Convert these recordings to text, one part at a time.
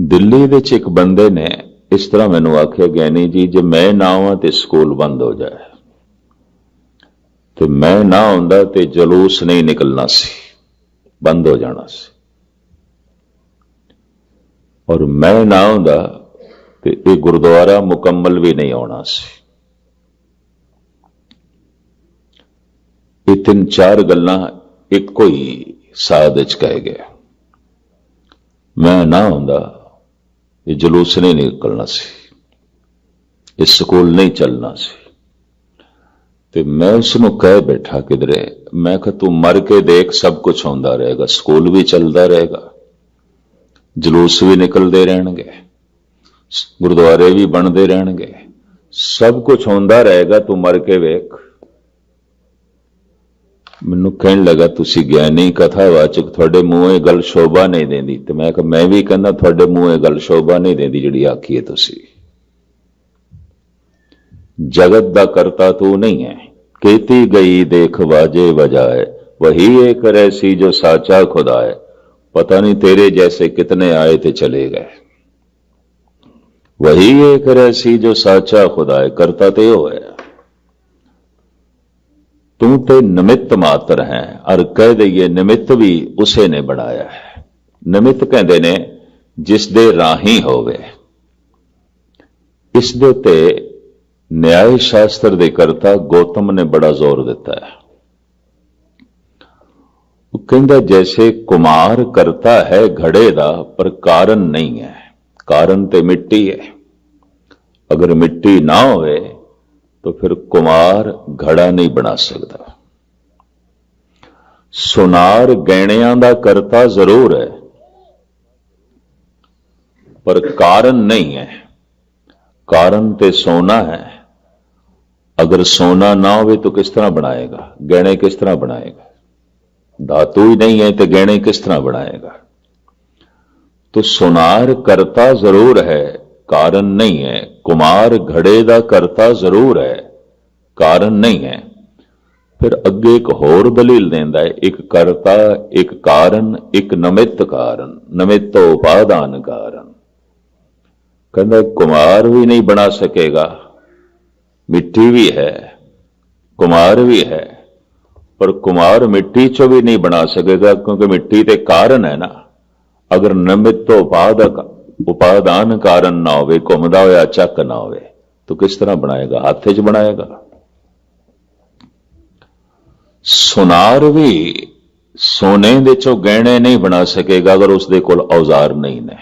ਦਿੱਲੀ ਵਿੱਚ ਇੱਕ ਬੰਦੇ ਨੇ ਇਸ ਤਰ੍ਹਾਂ ਮੈਨੂੰ ਆਖਿਆ, ਗਿਆਨੀ ਜੀ, ਜੇ ਮੈਂ ਨਾ ਆਵਾਂ ਤੇ ਸਕੂਲ ਬੰਦ ਹੋ ਜਾਏ। ਤੇ ਮੈਂ ਨਾ ਹੁੰਦਾ ਤੇ ਜਲੂਸ ਨਹੀਂ ਨਿਕਲਣਾ ਸੀ। ਬੰਦ ਹੋ ਜਾਣਾ ਸੀ। ਔਰ ਮੈਂ ਨਾ ਹੁੰਦਾ ਤੇ ਇਹ ਗੁਰਦੁਆਰਾ ਮੁਕੰਮਲ ਵੀ ਨਹੀਂ ਆਉਣਾ ਸੀ। ਇਹ ਤਿੰਨ ਚਾਰ ਗੱਲਾਂ ਇੱਕੋ ਹੀ ਸਾਧ ਵਿੱਚ ਕਹਿ ਗਏ ਮੈਂ ਨਾ ਹੁੰਦਾ ਇਹ ਜਲੂਸ ਨਹੀਂ ਨਿਕਲਣਾ ਸੀ। ਇਹ ਸਕੂਲ ਨਹੀਂ ਚੱਲਣਾ ਸੀ। ਤੇ ਮੈਂ ਉਸ ਨੂੰ ਕਹਿ ਬੈਠਾ ਕਿਧਰੇ, ਮੈਂ ਕਿਹਾ, ਤੂੰ ਮਰ ਕੇ ਦੇਖ, ਸਭ ਕੁਝ ਹੁੰਦਾ ਰਹੇਗਾ, ਸਕੂਲ ਵੀ ਚੱਲਦਾ ਰਹੇਗਾ, ਜਲੂਸ ਵੀ ਨਿਕਲਦੇ ਰਹਿਣਗੇ, ਗੁਰਦੁਆਰੇ ਵੀ ਬਣਦੇ ਰਹਿਣਗੇ, ਸਭ ਕੁਝ ਹੁੰਦਾ ਰਹੇਗਾ, ਤੂੰ ਮਰ ਕੇ ਵੇਖ। ਮੈਨੂੰ ਕਹਿਣ ਲੱਗਾ, ਤੁਸੀਂ ਗਿਆਨੀ ਕਥਾਵਾਚਕ, ਤੁਹਾਡੇ ਮੂੰਹ ਇਹ ਗੱਲ ਸ਼ੋਭਾ ਨਹੀਂ ਦਿੰਦੀ। ਤੇ ਮੈਂ ਕਿਹਾ, ਮੈਂ ਵੀ ਕਹਿੰਦਾ, ਤੁਹਾਡੇ ਮੂੰਹ ਇਹ ਗੱਲ ਸ਼ੋਭਾ ਨਹੀਂ ਦਿੰਦੀ ਜਿਹੜੀ ਆਖੀ ਹੈ ਤੁਸੀਂ। ਜਗਤ ਦਾ ਕਰਤਾ ਤੂੰ ਨਹੀਂ ਹੈ। ਕੀਤੀ ਗਈ ਦੇਖ ਵਾਜੇ ਵਜਾਏ। ਵਹੀ ਇੱਕ ਰੈਸੀ ਜੋ ਸਾਚਾ ਖੁਦਾ ਹੈ ਪਤਾ ਨਹੀਂ ਤੇਰੇ ਜੈਸੇ ਕਿਤਨੇ ਆਏ ਤੇ ਚਲੇ ਗਏ। ਵਹੀ ਇੱਕ ਰੈਸੀ ਜੋ ਸਾਚਾ ਖੁਦਾ ਹੈ ਕਰਤਾ ਤੇ ਉਹ ਹੈ ਤੂੰ ਤੇ ਨਿਮਿਤ ਮਾਤਰ ਹੈ। ਅਰ ਕਹਿ ਦਈਏ ਨਿਮਿਤ ਵੀ ਉਸੇ ਨੇ ਬਣਾਇਆ ਹੈ। ਨਿਮਿਤ ਕਹਿੰਦੇ ਨੇ, ਜਿਸ ਦੇ ਰਾਹੀ ਹੋਵੇ। ਇਸ ਦੇ ਉੱਤੇ ਨਿਆਇ ਸ਼ਾਸਤਰ ਦੇ ਕਰਤਾ ਗੌਤਮ ਨੇ ਬੜਾ ਜ਼ੋਰ ਦਿੱਤਾ ਹੈ। ਉਹ ਕਹਿੰਦਾ, ਜੈਸੇ ਕੁਮਾਰ ਕਰਤਾ ਹੈ ਘੜੇ ਦਾ, ਪਰ ਕਾਰਨ ਨਹੀਂ ਹੈ। ਕਾਰਨ ਤੇ ਮਿੱਟੀ ਹੈ। ਅਗਰ ਮਿੱਟੀ ਨਾ ਹੋਵੇ तो फिर कुमार घड़ा नहीं बना सकता ਸੁਨਾਰ ਗਹਿਣਿਆਂ ਦਾ ਕਰਤਾ ਜ਼ਰੂਰ ਹੈ ਪਰ ਕਾਰਨ ਨਹੀਂ ਹੈ ਕਾਰਨ ਤੇ ਸੋਨਾ ਹੈ ਅਗਰ ਸੋਨਾ ਨਾ ਹੋਵੇ ਤਾਂ ਕਿਸ ਤਰ੍ਹਾਂ ਬਣਾਏਗਾ ਗਹਿਣੇ ਕਿਸ ਤਰ੍ਹਾਂ ਬਣਾਏਗਾ ਧਾਤੂ ਹੀ ਨਹੀਂ ਹੈ ਤੇ ਗਹਿਣੇ ਕਿਸ ਤਰ੍ਹਾਂ ਬਣਾਏਗਾ तो सुनार करता जरूर है ਕਾਰਨ ਨਹੀਂ ਹੈ। ਕੁਮਾਰ ਘੜੇ ਦਾ ਕਰਤਾ ਜ਼ਰੂਰ ਹੈ। ਕਾਰਨ ਨਹੀਂ ਹੈ। ਫਿਰ ਅੱਗੇ ਇੱਕ ਹੋਰ ਦਲੀਲ ਦਿੰਦਾ ਹੈ। ਇੱਕ ਕਰਤਾ, ਇੱਕ ਕਾਰਨ, ਇੱਕ ਨਮਿਤ ਕਾਰਨ, ਨਮਿਤ ਉਪਾਦਾਨ ਕਾਰਨ। ਕਹਿੰਦਾ ਕੁਮਾਰ ਵੀ ਨਹੀਂ ਬਣਾ ਸਕੇਗਾ। ਮਿੱਟੀ ਵੀ ਹੈ। ਕੁਮਾਰ ਵੀ ਹੈ। ਪਰ ਕੁਮਾਰ ਮਿੱਟੀ ਚੋਂ ਵੀ ਨਹੀਂ ਬਣਾ ਸਕੇਗਾ ਕਿਉਂਕਿ ਮਿੱਟੀ ਤੇ ਕਾਰਨ ਹੈ ਨਾ। ਅਗਰ ਨਮਿਤ ਉਪਾਦਕ ਉਪਾਦਾਨ ਕਾਰਨ ਨਾ ਹੋਵੇ, ਘੁੰਮਦਾ ਹੋਇਆ, ਚੱਕ ਨਾ ਹੋਵੇ। ਤਾਂ ਕਿਸ ਤਰ੍ਹਾਂ ਬਣਾਏਗਾ? ਹੱਥ 'ਚ ਬਣਾਏਗਾ? ਸੁਨਾਰ ਵੀ ਸੋਨੇ ਦੇ ਚੋਂ ਗਹਿਣੇ ਨਹੀਂ ਬਣਾ ਸਕੇਗਾ, ਅਗਰ ਉਸ ਦੇ ਕੋਲ ਔਜ਼ਾਰ ਨਹੀਂ ਨੇ।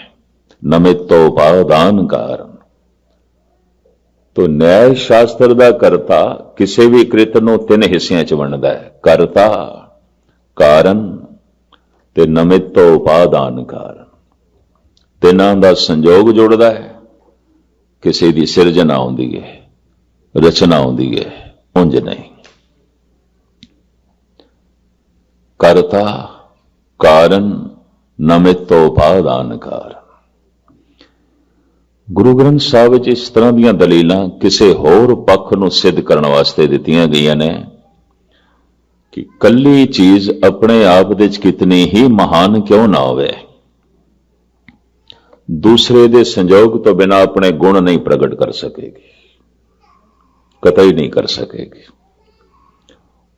ਨਮਿਤ ਉਪਾਦਾਨ ਕਾਰਨ। ਤੋ ਨਿਆਇ ਸ਼ਾਸਤਰ ਦਾ ਕਰਤਾ, ਕਿਸੇ ਵੀ ਕ੍ਰਿਤ ਨੂੰ ਤਿੰਨ ਹਿੱਸਿਆਂ 'ਚ ਵੰਡਦਾ ਹੈ। ਕਰਤਾ ਕਾਰਨ ਤੇ ਨਮਿਤ ਉਪਾਦਾਨ ਕਾਰਨ। ਤਿੰਨਾਂ ਦਾ ਸੰਯੋਗ ਜੁੜਦਾ ਹੈ। ਕਿਸੇ ਦੀ ਸਿਰਜਣਾ ਹੁੰਦੀ ਹੈ ਰਚਨਾ ਹੁੰਦੀ ਹੈ ਉਂਝ ਨਹੀਂ। ਕਰਤਾ ਕਾਰਨ ਨਮਿਤ ਉਪਾਦਾਨ ਕਾਰਨ। ਗੁਰੂ ਗ੍ਰੰਥ ਸਾਹਿਬ ਵਿੱਚ ਇਸ ਤਰ੍ਹਾਂ ਦੀਆਂ ਦਲੀਲਾਂ ਕਿਸੇ ਹੋਰ ਪੱਖ ਨੂੰ ਸਿੱਧ ਕਰਨ ਵਾਸਤੇ ਦਿੱਤੀਆਂ ਗਈਆਂ ਨੇ ਕਿ ਕੱਲੀ ਚੀਜ਼ ਆਪਣੇ ਆਪ ਦੇ ਵਿੱਚ ਕਿਤਨੀ ਹੀ ਮਹਾਨ ਕਿਉਂ ਨਾ ਹੋਵੇ। ਦੂਸਰੇ ਦੇ ਸੰਯੋਗ ਤੋਂ ਬਿਨਾ ਆਪਣੇ ਗੁਣ ਨਹੀਂ ਪ੍ਰਗਟ ਕਰ ਸਕੇਗੀ ਕਤਈ ਨਹੀਂ ਕਰ ਸਕੇਗੀ।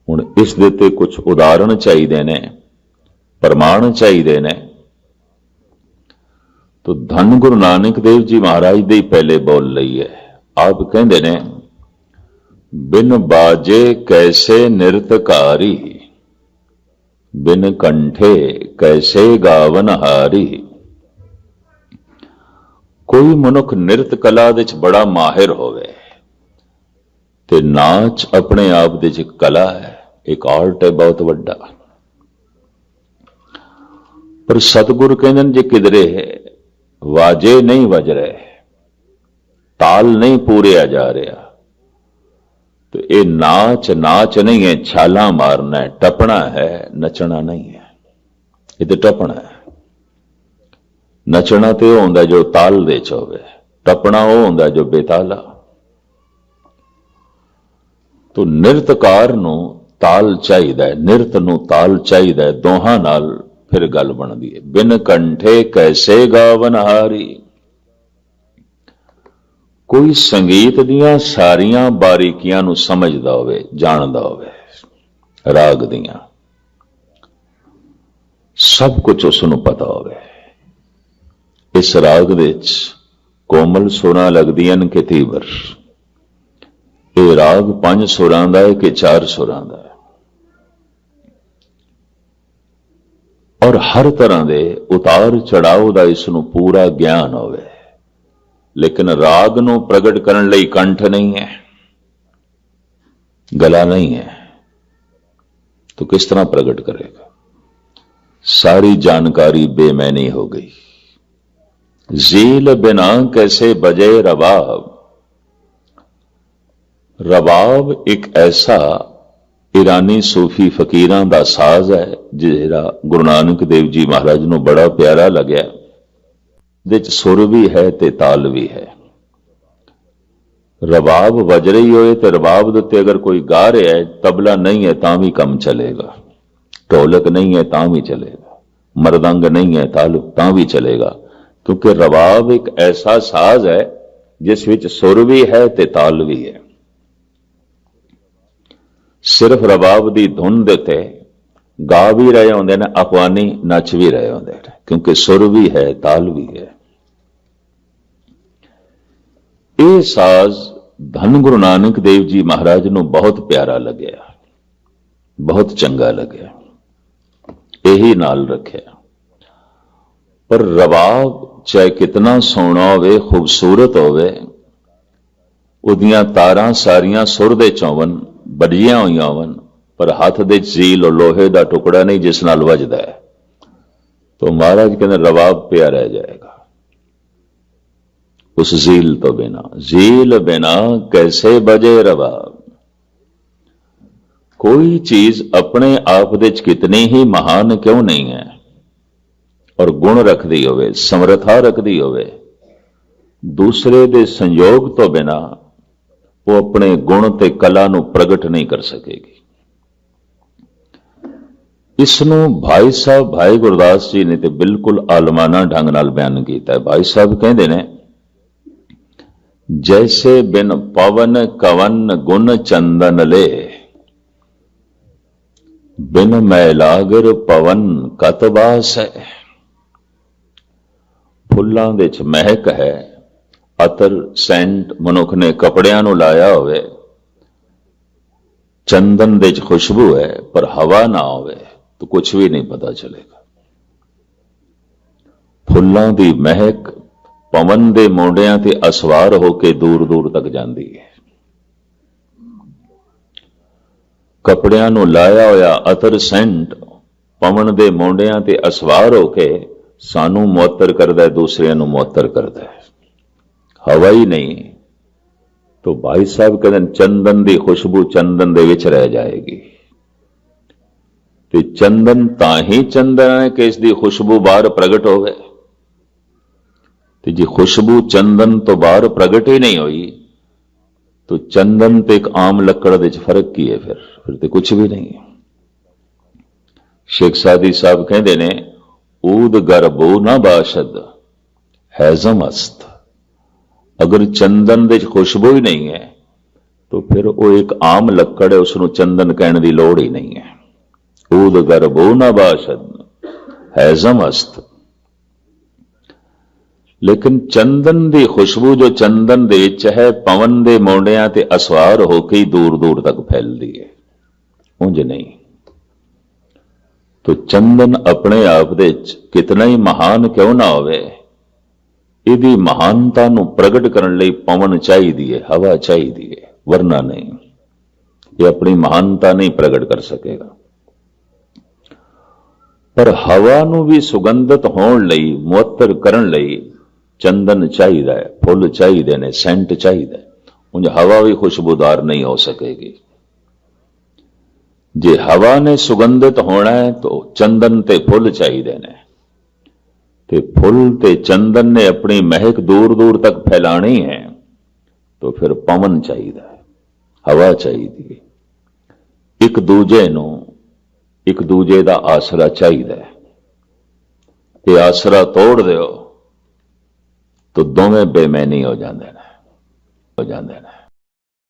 ਹੁਣ ਇਸ ਦੇ ਤੇ ਕੁਝ ਉਦਾਹਰਣ ਚਾਹੀਦੇ ਨੇ, ਪ੍ਰਮਾਣ ਚਾਹੀਦੇ ਨੇ। ਤੋ ਧੰਨ ਗੁਰੂ ਨਾਨਕ ਦੇਵ ਜੀ ਮਹਾਰਾਜ ਦੇ ਪਹਿਲੇ ਬੋਲ ਲਈ ਹੈ। ਆਪ ਕਹਿੰਦੇ ਨੇ, ਬਿਨ ਬਾਜੇ ਕੈਸੇ ਨਿਰਤਕਾਰੀ, ਬਿਨ ਕੰਠੇ ਕੈਸੇ ਗਾਵਨ ਹਾਰੀ। ਕੋਈ ਮਨੁੱਖ ਨਿਰਤ ਕਲਾ ਦੇ ਵਿੱਚ ਬੜਾ ਮਾਹਿਰ ਹੋਵੇ, ਤੇ ਨਾਚ ਆਪਣੇ ਆਪ ਦੇ ਵਿੱਚ ਕਲਾ ਹੈ, ਇੱਕ ਆਰਟ ਹੈ ਬਹੁਤ ਵੱਡਾ। ਪਰ ਸਤਿਗੁਰ ਕਹਿੰਦੇ ਨੇ ਜੇ ਕਿਧਰੇ ਵਾਜੇ ਨਹੀਂ ਵਜ ਰਹੇ, ਤਾਲ ਨਹੀਂ ਪੂਰਿਆ ਜਾ ਰਿਹਾ, ਤੇ ਇਹ ਨਾਚ ਨਾਚ ਨਹੀਂ ਹੈ, ਛਾਲਾਂ ਮਾਰਨਾ ਹੈ, ਟਪਣਾ ਹੈ, ਨੱਚਣਾ ਨਹੀਂ ਹੈ। ਇਹ ਤੇ ਟਪਣਾ ਹੈ। ਨੱਚਣਾ ਤੇ ਉਹ ਹੁੰਦਾ ਜੋ ਤਾਲ ਦੇ ਚ ਹੋਵੇ, ਟੱਪਣਾ ਉਹ ਹੁੰਦਾ ਜੋ ਬੇਤਾਲਾ। ਤੋ ਨਿਰਤਕਾਰ ਨੂੰ ਤਾਲ ਚਾਹੀਦਾ ਹੈ, ਨਿਰਤ ਨੂੰ ਤਾਲ ਚਾਹੀਦਾ ਹੈ, ਦੋਹਾਂ ਨਾਲ ਫਿਰ ਗੱਲ ਬਣਦੀ ਹੈ। ਬਿਨ ਕੰਠੇ ਕੈਸੇ ਗਾਵਨਹਾਰੀ ਕੋਈ ਸੰਗੀਤ ਦੀਆਂ ਸਾਰੀਆਂ ਬਾਰੀਕੀਆਂ ਨੂੰ ਸਮਝਦਾ ਹੋਵੇ, ਜਾਣਦਾ ਹੋਵੇ, ਰਾਗ ਦੀਆਂ, ਸਭ ਕੁਝ ਉਸ ਨੂੰ ਪਤਾ ਹੋਵੇ। ਇਸ ਰਾਗ ਵਿੱਚ ਕੋਮਲ ਸੁਰਾਂ ਲੱਗਦੀਆਂ ਨੇ ਕਿ ਤੀਵਰ। ਇਹ ਰਾਗ ਪੰਜ ਸੁਰਾਂ ਦਾ ਹੈ ਕਿ ਚਾਰ ਸੁਰਾਂ ਦਾ ਹੈ। ਔਰ ਹਰ ਤਰ੍ਹਾਂ ਦੇ ਉਤਾਰ ਚੜਾਓ ਦਾ ਇਸ ਨੂੰ ਪੂਰਾ ਗਿਆਨ ਹੋਵੇ। ਲੇਕਿਨ ਰਾਗ ਨੂੰ ਪ੍ਰਗਟ ਕਰਨ ਲਈ ਕੰਠ ਨਹੀਂ ਹੈ। ਗਲਾ ਨਹੀਂ ਹੈ। ਤਾਂ ਕਿਸ ਤਰ੍ਹਾਂ ਪ੍ਰਗਟ ਕਰੇਗਾ? ਸਾਰੀ ਜਾਣਕਾਰੀ ਬੇਮੈਨੀ ਹੋ ਗਈ। झील बिना कैसे बजे रबाब ਰਬਾਬ ਇੱਕ ਐਸਾ ਇਰਾਨੀ ਸੂਫੀ ਫਕੀਰਾਂ ਦਾ ਸਾਜ਼ ਹੈ ਜਿਹੜਾ ਗੁਰੂ ਨਾਨਕ ਦੇਵ ਜੀ ਮਹਾਰਾਜ ਨੂੰ ਬੜਾ ਪਿਆਰਾ ਲੱਗਿਆ ਦੇ ਚ ਸੁਰ ਵੀ ਹੈ ਤੇ ਤਾਲ ਵੀ ਹੈ ਰਬਾਬ ਵੱਜ ਰਹੀ ਹੋਏ ਤੇ ਰਬਾਬ ਦੇ ਉੱਤੇ ਅਗਰ ਕੋਈ ਗਾ ਰਿਹਾ ਹੈ ਤਬਲਾ ਨਹੀਂ ਹੈ ਤਾਂ ਵੀ ਕੰਮ ਚੱਲੇਗਾ ਢੋਲਕ ਨਹੀਂ ਹੈ ਤਾਂ ਵੀ ਚੱਲੇਗਾ ਮਰਦੰਗ ਨਹੀਂ ਹੈ ਤਾਲ ਤਾਂ ਵੀ ਚੱਲੇਗਾ ਕਿਉਂਕਿ ਰਬਾਬ ਇੱਕ ਐਸਾ ਸਾਜ਼ ਹੈ, ਜਿਸ ਵਿੱਚ ਸੁਰ ਵੀ ਹੈ ਤੇ ਤਾਲ ਵੀ ਹੈ। ਸਿਰਫ ਰਬਾਬ ਦੀ ਧੁਨ ਦੇ ਤੇ ਗਾ ਵੀ ਰਹੇ ਹੁੰਦੇ ਨੇ, ਅਫਵਾਨੀ ਨੱਚ ਵੀ ਰਹੇ ਹੁੰਦੇ ਨੇ, ਕਿਉਂਕਿ ਸੁਰ ਵੀ ਹੈ, ਤਾਲ ਵੀ ਹੈ। ਇਹ ਸਾਜ਼ ਧੰਨ ਗੁਰੂ ਨਾਨਕ ਦੇਵ ਜੀ ਮਹਾਰਾਜ ਨੂੰ ਬਹੁਤ ਪਿਆਰਾ ਲੱਗਿਆ, ਬਹੁਤ ਚੰਗਾ ਲੱਗਿਆ, ਇਹੀ ਨਾਲ ਰੱਖਿਆ। ਪਰ ਰਬਾਬ ਚਾਹੇ ਕਿਤਨਾ ਸੋਹਣਾ ਹੋਵੇ, ਖੂਬਸੂਰਤ ਹੋਵੇ, ਉਹਦੀਆਂ ਤਾਰਾਂ ਸਾਰੀਆਂ ਸੁਰ ਦੇ ਚੌਵਨ ਬੜੀਆਂ ਹੋਈਆਂ ਹਨ ਪਰ ਹੱਥ ਦੇ ਜ਼ੀਲ ਲੋਹੇ ਦਾ ਟੁਕੜਾ ਨਹੀਂ ਜਿਸ ਨਾਲ ਵੱਜਦਾ ਹੈ। ਤੋ ਮਹਾਰਾਜ ਕਹਿੰਦੇ ਰਵਾਬ ਪਿਆ ਰਹਿ ਜਾਏਗਾ। ਉਸ ਜ਼ੀਲ ਤੋਂ ਬਿਨਾ ਜ਼ੀਲ ਬਿਨਾ ਕੈਸੇ ਬਜੇ ਰਵਾਬ ਕੋਈ ਚੀਜ਼ ਆਪਣੇ ਆਪ ਦੇ ਚ ਕਿਤਨੀ ਹੀ ਮਹਾਨ ਕਿਉਂ ਨਹੀਂ ਹੈ? ਔਰ ਗੁਣ ਰੱਖਦੀ ਹੋਵੇ, ਸਮਰਥਾ ਰੱਖਦੀ ਹੋਵੇ, ਦੂਸਰੇ ਦੇ ਸੰਯੋਗ ਤੋਂ ਬਿਨਾ ਉਹ ਆਪਣੇ ਗੁਣ ਤੇ ਕਲਾ ਨੂੰ ਪ੍ਰਗਟ ਨਹੀਂ ਕਰ ਸਕੇਗੀ। ਇਸ ਨੂੰ ਭਾਈ ਸਾਹਿਬ, ਭਾਈ ਗੁਰਦਾਸ ਜੀ ਨੇ ਤੇ ਬਿਲਕੁਲ ਆਲਮਾਨਾ ਢੰਗ ਨਾਲ ਬਿਆਨ ਕੀਤਾ ਹੈ। ਭਾਈ ਸਾਹਿਬ ਕਹਿੰਦੇ ਨੇ, ਜੈਸੇ ਬਿਨ ਪਵਨ ਕਵਨ ਗੁਣ ਚੰਦਨ ਲੇ, ਬਿਨ ਮੈਲਾਗਰ ਪਵਨ ਕਤਬਾਸ ਹੈ ਫੁੱਲਾਂ ਦੇ ਚ ਮਹਿਕ ਹੈ ਅਤਰ ਸੈਂਟ ਮਨੁੱਖ ਨੇ ਕਪੜਿਆਂ ਨੂੰ ਲਾਇਆ ਹੋਵੇ, ਚੰਦਨ ਦੇ ਚ ਖੁਸ਼ਬੂ ਹੈ, ਪਰ ਹਵਾ ਨਾ ਹੋਵੇ ਤਾਂ ਕੁਝ ਵੀ ਨਹੀਂ ਪਤਾ ਚਲੇਗਾ। ਫੁੱਲਾਂ ਦੀ ਮਹਿਕ ਪਵਨ ਦੇ ਮੋਢਿਆਂ ਤੇ ਅਸਵਾਰ ਹੋ ਕੇ ਦੂਰ ਦੂਰ ਤੱਕ ਜਾਂਦੀ ਹੈ। ਕਪੜਿਆਂ ਨੂੰ ਲਾਇਆ ਹੋਇਆ ਅਤਰ ਸੈਂਟ ਪਵਨ ਦੇ ਮੋਢਿਆਂ ਤੇ ਅਸਵਾਰ ਹੋ ਕੇ ਸਾਨੂੰ ਮੁਅੱਤਰ ਕਰਦਾ ਹੈ, ਦੂਸਰਿਆਂ ਨੂੰ ਮੁਅੱਤਰ ਕਰਦਾ ਹੈ। ਹਵਾ ਹੀ ਨਹੀਂ, ਤੋ ਭਾਈ ਸਾਹਿਬ ਕਹਿੰਦੇ ਚੰਦਨ ਦੀ ਖੁਸ਼ਬੂ ਚੰਦਨ ਦੇ ਵਿੱਚ ਰਹਿ ਜਾਏਗੀ। ਤੇ ਚੰਦਨ ਤਾਂ ਹੀ ਚੰਦਨ ਹੈ ਕਿ ਇਸ ਦੀ ਖੁਸ਼ਬੂ ਬਾਹਰ ਪ੍ਰਗਟ ਹੋਵੇ। ਤੇ ਜੇ ਖੁਸ਼ਬੂ ਚੰਦਨ ਤੋਂ ਬਾਹਰ ਪ੍ਰਗਟ ਹੀ ਨਹੀਂ ਹੋਈ, ਤੋ ਚੰਦਨ ਤੇ ਇੱਕ ਆਮ ਲੱਕੜ ਦੇ ਵਿੱਚ ਫ਼ਰਕ ਕੀ ਹੈ ਫਿਰ? ਫਿਰ ਤੇ ਕੁਝ ਵੀ ਨਹੀਂ ਸ਼ੇਖ ਸਾਦੀ ਸਾਹਿਬ ਕਹਿੰਦੇ ਨੇ ਊਦ ਗਰਬੋ ਨਾ ਬਾਸ਼ਦ ਹੈਜ਼ਮ ਅਸਤ ਅਗਰ ਚੰਦਨ ਦੇ ਚ ਖੁਸ਼ਬੂ ਹੀ ਨਹੀਂ ਹੈ, ਤਾਂ ਫਿਰ ਉਹ ਇੱਕ ਆਮ ਲੱਕੜ ਹੈ ਉਸ ਨੂੰ ਚੰਦਨ ਕਹਿਣ ਦੀ ਲੋੜ ਹੀ ਨਹੀਂ ਹੈ। ਊਦ ਗਰਬੋ ਨਾ ਬਾਸ਼ਦ ਹੈਜ਼ਮ ਅਸਤ ਲੇਕਿਨ ਚੰਦਨ ਦੀ ਖੁਸ਼ਬੂ ਜੋ ਚੰਦਨ ਦੇ ਵਿੱਚ ਹੈ, ਪਵਨ ਦੇ ਮੋਢਿਆਂ ਤੇ ਅਸਵਾਰ ਹੋ ਕੇ ਦੂਰ ਦੂਰ ਤੱਕ ਫੈਲਦੀ ਹੈ। ਉਂਝ ਨਹੀਂ। ਤੋ ਚੰਦਨ ਆਪਣੇ ਆਪ ਦੇ ਵਿੱਚ ਕਿਤਨਾ ਹੀ ਮਹਾਨ ਕਿਉਂ ਨਾ ਹੋਵੇ? ਇਹਦੀ ਮਹਾਨਤਾ ਨੂੰ ਪ੍ਰਗਟ ਕਰਨ ਲਈ ਪਵਨ ਚਾਹੀਦੀ ਹੈ ਹਵਾ ਚਾਹੀਦੀ ਹੈ ਵਰਨਾ ਨਹੀਂ। ਇਹ ਆਪਣੀ ਮਹਾਨਤਾ ਨਹੀਂ ਪ੍ਰਗਟ ਕਰ ਸਕੇਗਾ। ਪਰ ਹਵਾ ਨੂੰ ਵੀ ਸੁਗੰਧਿਤ ਹੋਣ ਲਈ ਮੁਅੱਤਰ ਕਰਨ ਲਈ ਚੰਦਨ ਚਾਹੀਦਾ ਹੈ ਫੁੱਲ ਚਾਹੀਦੇ ਨੇ, ਸੈਂਟ ਚਾਹੀਦਾ ਹੈ ਹਵਾ ਵੀ ਖੁਸ਼ਬੂਦਾਰ ਨਹੀਂ ਹੋ ਸਕੇਗੀ। ਜੇ ਹਵਾ ਨੇ ਸੁਗੰਧਿਤ ਹੋਣਾ ਹੈ, ਤਾਂ ਚੰਦਨ ਤੇ ਫੁੱਲ ਚਾਹੀਦੇ ਨੇ। ਤੇ ਫੁੱਲ ਤੇ ਚੰਦਨ ਨੇ ਆਪਣੀ ਮਹਿਕ ਦੂਰ ਦੂਰ ਤੱਕ ਫੈਲਾਣੀ ਹੈ, ਤਾਂ ਫਿਰ ਪਵਨ ਚਾਹੀਦਾ ਹੈ, ਹਵਾ ਚਾਹੀਦੀ ਹੈ। ਇੱਕ ਦੂਜੇ ਨੂੰ ਇੱਕ ਦੂਜੇ ਦਾ ਆਸਰਾ ਚਾਹੀਦਾ ਹੈ। ਇਹ ਆਸਰਾ ਤੋੜ ਦਿਓ, ਤਾਂ ਦੋਵੇਂ ਬੇਮੈਨੀ ਹੋ ਜਾਂਦੇ ਨੇ, ਹੋ ਜਾਂਦੇ ਨੇ।